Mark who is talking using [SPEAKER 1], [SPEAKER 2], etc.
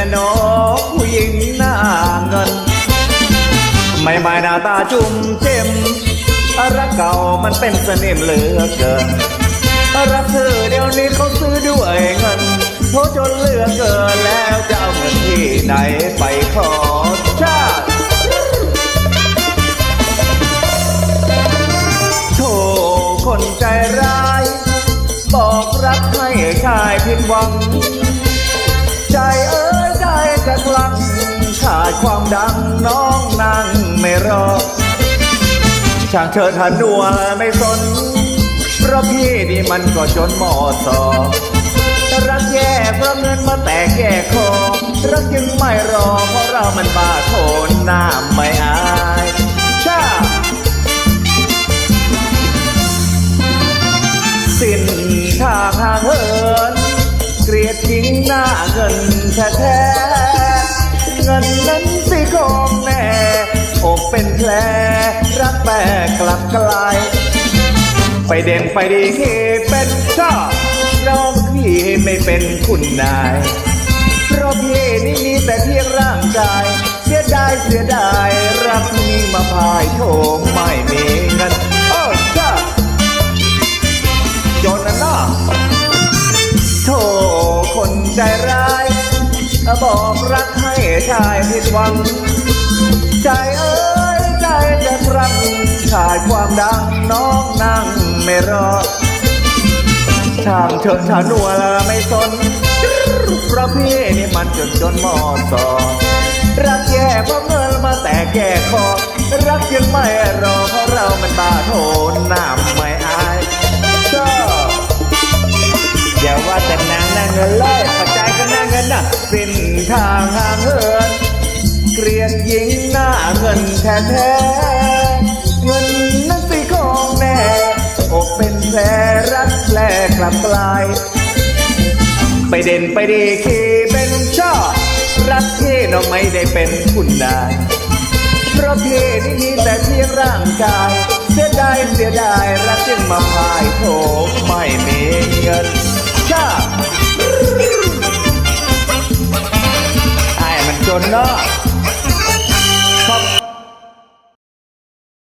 [SPEAKER 1] แม่นอผู้หญิงหน้าเงิน ไม่ไม่หน้าตาจุ่มเจ็มรักเก่ามันเป็นสนิมเหลือเกินรักเธอเดี๋ยวนี้เขาซื้อด้วยเงินโทษจนเลือเกินแล้วจะเอาเงินที่ไหนไปขอชาติโธ่คนใจร้าย บอกรักให้ชายผิดหวัง ใจเอ้ กระลังขาดความดังน้องนั่งไม่รอ ช่างเชิดหันดัวไม่สน เพราะพี่นี่มันก็จนหมอสอรักแย่เพราะเงินมาแตกแย่คอรักยังไม่รอเพราะเรามันบาโทนหน้าไม่อา จริงหน้าเงินแท้เงินนั้นสิคงแน่อกเป็นแผลรักแปรกลับกลายไปเด่นไปดีที่เป็นชอบน้องพี่ไม่เป็นคุณนายเพราะพี่นี่มีแต่เพียงร่างกาย เสียดายเสียดายรักนี้มาพายโถไม่มีเงิน ใจร้าย บอกรักให้ชายผิดหวัง ใจเอ้ยใจจะรั้งขาดความดังน้องนั่งไม่รอช่างเชิญชาหนัวละไม่สนเพราะพี่นี่มันจนจนหมอสอรักแย่เพราะเงินมาแต่แก่คอรักยังไม่รอเพราะเรามันบาโทนน้ำไม่ เสิ้นทางห่างเหินเกลียดหญิงหน้าเงินแท้แท้เงินนั้นสิของแน่อกเป็นแผลรักแลกลับกลาย ไปเด่นไปดีขี่เป็นชอบ รักที่เราไม่ได้เป็นคุณนายเพราะพี่นี่มีแต่เพียงร่างกาย เสียดายเสียดายรักจึงมาพายโถไม่มีเงิน ไ